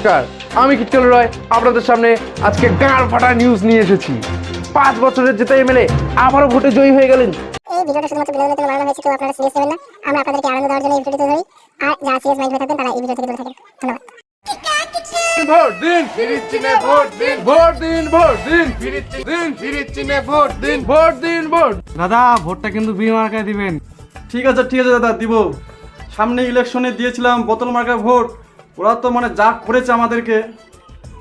নমস্কার আমি কিটকেল রয় আপনাদের সামনে আজকে গাঁড় ফাটা নিউজ নিয়ে এসেছি। পাঁচ বছরের জেতা এমএলএ আবারও ভোটে জয়ী হয়ে গেলেন। এই ভিডিওটা শুধুমাত্র বিনোদনের জন্য বানানো হয়েছে কেউ আপনারা সিরিয়াস নেবেন না। আমরা আপনাদেরকে আনন্দ দেওয়ার জন্য এই ভিডিওটি ধরি। আর যারা সিরিয়াস মাইন্ড থাকবেন তারা এই ভিডিও থেকে দূরে থাকেন। ধন্যবাদ। ভোট দিন ভোট দিন। ভোট দিন ভোট দিন ভোট দিন। ভোট দিন ভোট। দাদা ভোটটা কিন্তু বিয়ে মার্কায় দিবেন। ঠিক আছে ঠিক আছে দাদা দিব। সামনে ইলেকশনে দিয়েছিলাম বোতল মার্কার ভোট। ওরা তো মানে যা করেছে আমাদেরকে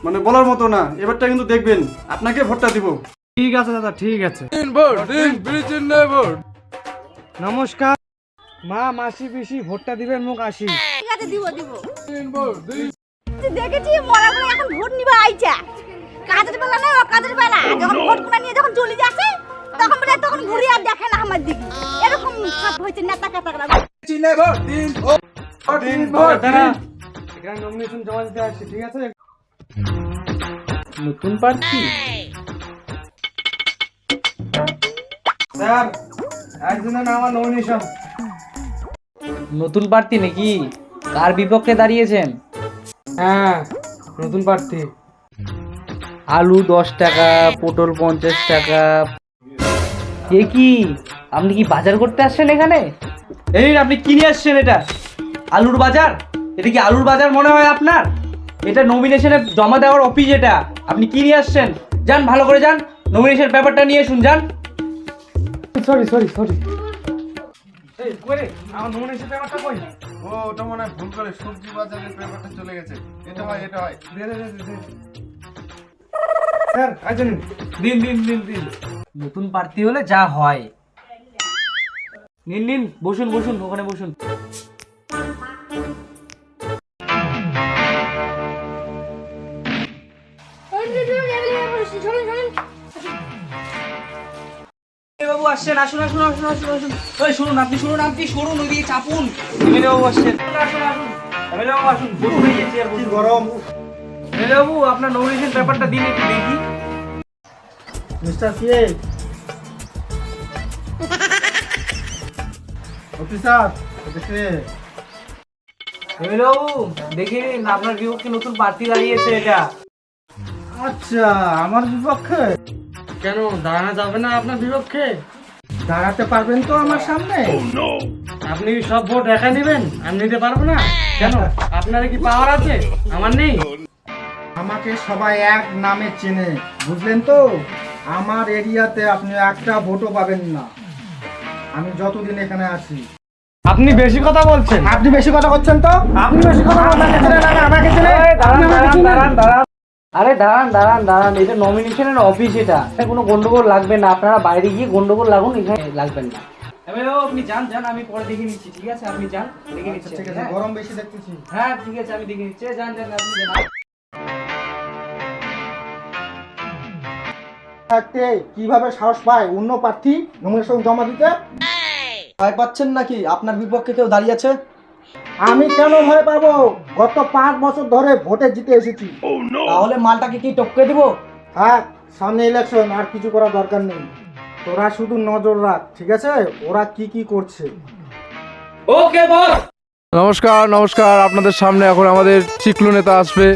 মানে বলার মতো না। এবারটা কিন্তু দেখবেন আপনাকে ভোটটা দিব। ঠিক আছে দাদা ঠিক আছে। নমস্কার। মা মাসি পিসি ভোটটা দিবেন মুখ আসি। ঠিক আছে দিব দিব। দিন ভোট দিন তুই দেখেছি মরা করে এখন ভোট নিবা আইছা কাজের বেলা না ও কাজের বেলা। যখন ভোট কোনা নিয়ে যখন চলে যাচ্ছে তখন বলে তখন ঘুরে আর দেখে না আমার দিকে। এরকম হয়েছে নেতা কাতাকরা চিনে ভোট দিন ভোট দিন ভোট। দাদা। দিন এখানে নমিনেশন জমা দিতে আসছি ঠিক আছে? নতুন প্রার্থী স্যার একজনের নাম নমিনেশন নতুন প্রার্থী নাকি? কার বিপক্ষে দাঁড়িয়েছেন? হ্যাঁ নতুন প্রার্থী আলু দশ টাকা পটল পঞ্চাশ টাকা। এ কি? আপনি কি বাজার করতে আসছেন এখানে? এই আপনি কিনে আসছেন এটা? আলুর বাজার? এটা কি আলুর বাজার মনে হয় আপনার? এটা নমিনেশনে জমা দেওয়ার অফিস এটা। আপনি কি নিয়ে আসছেন? যান ভালো করে যান। নমিনেশন পেপারটা নিয়ে শুন যান। সরি সরি সরি এই কই রে? আমার নমিনেশন পেপারটা কই? ও ওটা মনে হয় ভুল করে সবজি বাজারের পেপারটা চলে গেছে। এটা হয় এটা হয়। দে দে দে দে, দে। স্যার আইজন দিন দিন দিন দিন। নতুন প্রার্থী হলে যা হয়। নিন নিন বসুন বসুন ওখানে বসুন। বাবু আসছেন আসুন আসুন আসুন আসুন আসুন। ওই শুনুন আপনি শুনুন আপনি শুনুন ওইদিকে চাপুন। এমএলএ বাবু আসছেন। আসুন আসুন। এমএলএ বাবু আসুন বসুন। এই যে চেয়ার বসুন। গরম এমএলএ বাবু আপনার নমিনেশন পেপারটা দিন একটু দেখি। মিস্টার সিএ অফিসার দেখে এমএলএ বাবু দেখে নিন আপনার বিপক্ষে নতুন প্রার্থী দাঁড়িয়েছে এটা। আচ্ছা আমার বিপক্ষে? কেন? দাঁড়ানো যাবে না আপনার বিপক্ষে। দাঁড়াতে পারবেন তো আমার সামনে? আপনি সব ভোট একা নেবেন আমি নিতে পারব না। কেন? আপনার কি পাওয়ার আছে? আমার নেই। আমাকে সবাই এক নামে চেনে বুঝলেন তো? আমার এরিয়াতে আপনি একটা ভোটও পাবেন না। আমি যতদিন এখানে আছি। আপনি বেশি কথা বলছেন। আপনি বেশি কথা করছেন তো? আপনি বেশি কথা বলছেন। আমাকে চেনে দাঁড়ান দাঁড়ান দাঁড়ান দাঁড়ান। আরে দাঁড়ান দাঁড়ান দাঁড়ান এটা নমিনেশনের অফিস এটা। কোনো গন্ডগোল লাগবে না আপনারা বাইরে গিয়ে গন্ডগোল লাগুন এখানে লাগবেন না। আপনি যান যান আমি পরে দেখে নিচ্ছি ঠিক আছে? আপনি যান দেখে নিচ্ছি ঠিক আছে হ্যাঁ। গরম বেশি দেখতেছি। হ্যাঁ ঠিক আছে আমি দেখে নিচ্ছি। যান যান আপনি যান। থাকতে কীভাবে সাহস পায় অন্য প্রার্থী নমিনেশন জমা দিতে? ভয় পাচ্ছেন নাকি? আপনার বিপক্ষে কেউ দাঁড়িয়ে আছে? আমি কেন ভয় পাবো? গত পাঁচ বছর ধরে ভোটে জিতে এসেছি। তাহলে মালটাকে কি টপকে দিব? থাক সামনে ইলেকশন আর কিছু করার দরকার নেই। তোরা শুধু নজর রাখ ঠিক আছে? ওরা কি কি করছে। ওকে বস নমস্কার নমস্কার। আপনাদের সামনে এখন আমাদের চিকলু নেতা আসবে।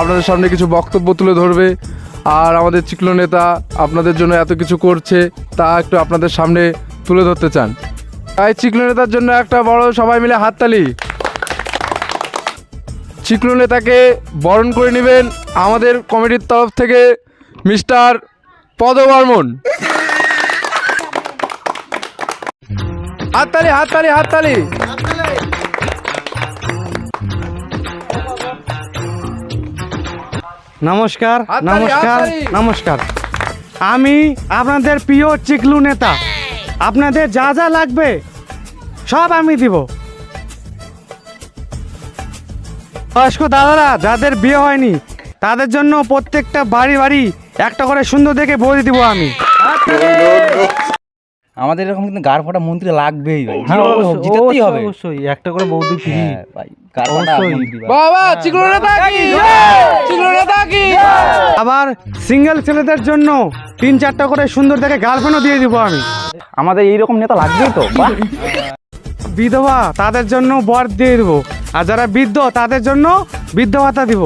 আপনাদের সামনে কিছু বক্তব্য তুলে ধরবে। আর আমাদের চিকলু নেতা আপনাদের জন্য এত কিছু করছে তা একটু আপনাদের সামনে তুলে ধরতে চান। তাই চিকলু নেতার জন্য একটা বড় সবাই মিলে হাততালি। চিকলু নেতাকে বরণ করে নেবেন আমাদের কমিটির তরফ থেকে মিস্টার পদবর্মন। হাততালি হাততালি হাততালি। নমস্কার নমস্কার নমস্কার। আমি আপনাদের প্রিয় চিকলু নেতা আপনাদের যা যা লাগবে সব আমি দিব। বয়স্ক দাদারা যাদের বিয়ে হয়নি তাদের জন্য প্রত্যেকটা বাড়ি বাড়ি একটা করে সুন্দর দেখে বই দিব আমি। আমাদের এরকম কিন্তু গাড় ফাটা মন্ত্রী লাগবেই ভাই। হ্যাঁ, হবে। অবশ্যই একটা করে বৌদি ফ্রি হ্যাঁ, ভাই। বাবা কি? আবার সিঙ্গেল ছেলেদের জন্য তিন চারটা করে সুন্দর দেখে গার্লফ্রেন্ডও দিয়ে দিব আমি। আমাদের এইরকম নেতা লাগবেই তো। বিধবা তাদের জন্য বর দিয়ে দেবো, আর যারা বৃদ্ধ তাদের জন্য বৃদ্ধ ভাতা দিব।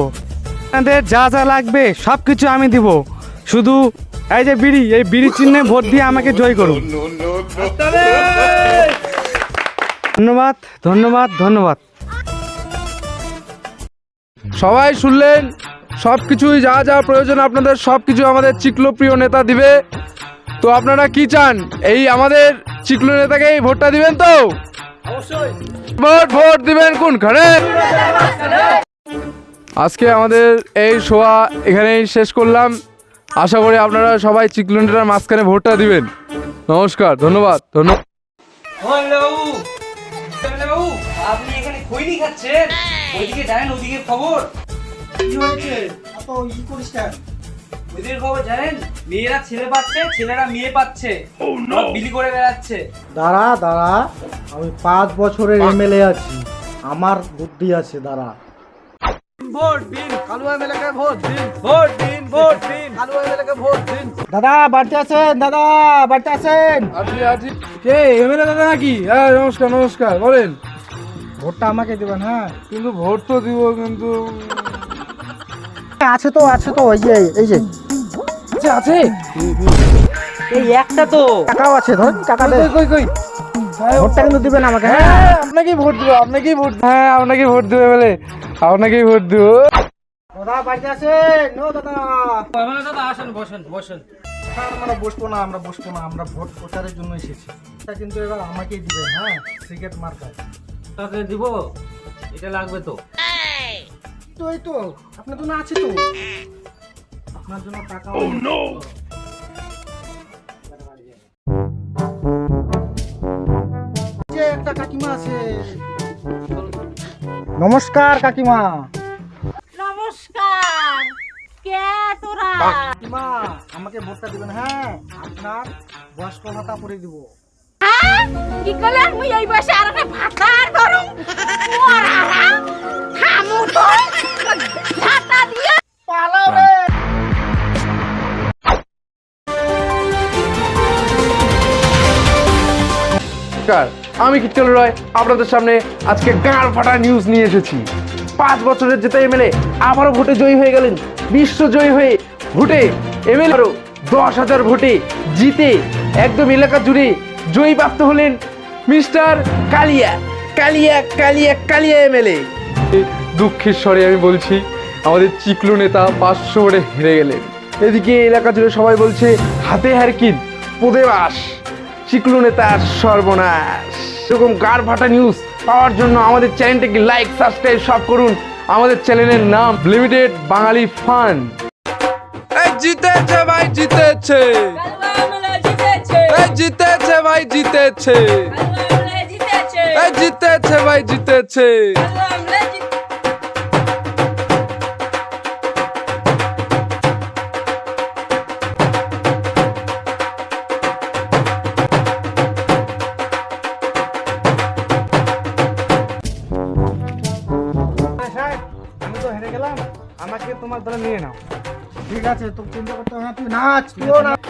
আপনাদের যা যা লাগবে সব কিছু আমি দিব। শুধু এই যে বিড়ি, এই বিড়ি চিহ্নে ভোট দিয়ে আমাকে জয় করুন। ধন্যবাদ ধন্যবাদ ধন্যবাদ। সবাই শুনলেন সব কিছুই যা যা প্রয়োজন আপনাদের সব কিছু আমাদের চিকলো প্রিয় নেতা দিবে। তো আপনারা কি চান? এই আমাদের চিকলো নেতাকেই ভোটটা দিবেন তো? ভোট ভোট দিবেন কোনখানে? আজকে আমাদের এই শোয়া এখানেই শেষ করলাম। আশা করি আপনারা সবাই চিকলো নেতার মাঝখানে ভোটটা দিবেন। নমস্কার ধন্যবাদ ধন্যবাদ। আপনি এখানে খৈনি খাচ্ছেন? ওইদিকে জানেন ওইদিকে খবর। কি হয়েছে এত ই করিস খবর জানেন? মেয়েরা ছেলে পাচ্ছে ছেলেরা মেয়ে পাচ্ছে। বিলি করে বেড়াচ্ছে। দাঁড়া দাঁড়া। আমি পাঁচ বছরের এমএলএ আছি। আমার বুদ্ধি আছে দাঁড়া। ভোট দিন। কালু এমএলএকে ভোট দিন। ভোট দিন ভোট দিন। কালু এমএলএকে ভোট দিন। দাদা বাড়িতে আছেন? দাদা বাড়িতে আছেন? আছি আছি। কে এমএলএ দাদা নাকি? হ্যাঁ নমস্কার নমস্কার বলেন। ভোটটা আমাকে দেবেন হ্যাঁ। কিন্তু ভোট তো দিব কিন্তু আছে তো আছে তো এই যে এই যে। আছে আছে? এই একটা তো। টাকাও আছে ধরুন টাকা দে। কই কই ভোটটা কিন্তু দিবেন আমাকে হ্যাঁ হ্যাঁ? আপনাকেই ভোট দেবো আপনাকেই ভোট হ্যাঁ আপনাকেই ভোট দেবে বলে আপনাকেই ভোট দেবো। দাদা বাড়িতে আছেন নো দাদা। দাদা আসেন বসেন বসেন। হ্যাঁ, আমরা বসবো না আমরা বসবো না আমরা ভোট প্রচারের জন্য এসেছি। এটা কিন্তু এবার আমাকেই দিবেন হ্যাঁ সিগারেট মার্কায়। তাকে দিব? এটা লাগবে তো। তো এই তো আপনার জন্য আছে তো। আপনার জন্য টাকা যে একটা কাকিমা আছে। নমস্কার কাকিমা। নমস্কার। কে তোরা? কাকিমা আমাকে ভোটটা দিবেন হ্যাঁ? আপনার বয়স্ক ভাতা করে দিব। হ্যাঁ? কি মুই এই বয়সে আর একটা ধরুম। মরারা থামু তো। নমস্কার আমি কিটকল রয় আপনাদের সামনে আজকে গাঁড় ফাটা নিউজ নিয়ে এসেছি। পাঁচ বছরের যেতে এমএলএ আবারও ভোটে জয়ী হয়ে গেলেন। বিশ্ব জয়ী হয়ে ভোটে এমএলএ আরও দশ হাজার ভোটে জিতে একদম এলাকা জুড়ে জয়ী প্রাপ্ত হলেন মিস্টার কালিয়া কালিয়া কালিয়া কালিয়া এমএলএ। দুঃখের স্বরে আমি বলছি আমাদের চিকলু নেতা পাঁচশো ভোটে হেরে গেলেন। এদিকে এলাকা জুড়ে সবাই বলছে হাতে হারকিন পদে চিকলু নেতার সর্বনাশ। এরকম গার ফাটা নিউজ পাওয়ার জন্য আমাদের চ্যানেলটাকে লাইক সাবস্ক্রাইব সব করুন। আমাদের চ্যানেলের নাম লিমিটেড বাঙালি ফান জিতেছে ভাই, জিতেছে। জিতেছে ভাই, জিতেছে। জিতেছে ভাই, জিতেছে। আমাকে তোমার দলে নিয়ে নাও। ঠিক আছে তো চিন্তা করতে হবে না। তুই নাচ তুইও নাচ।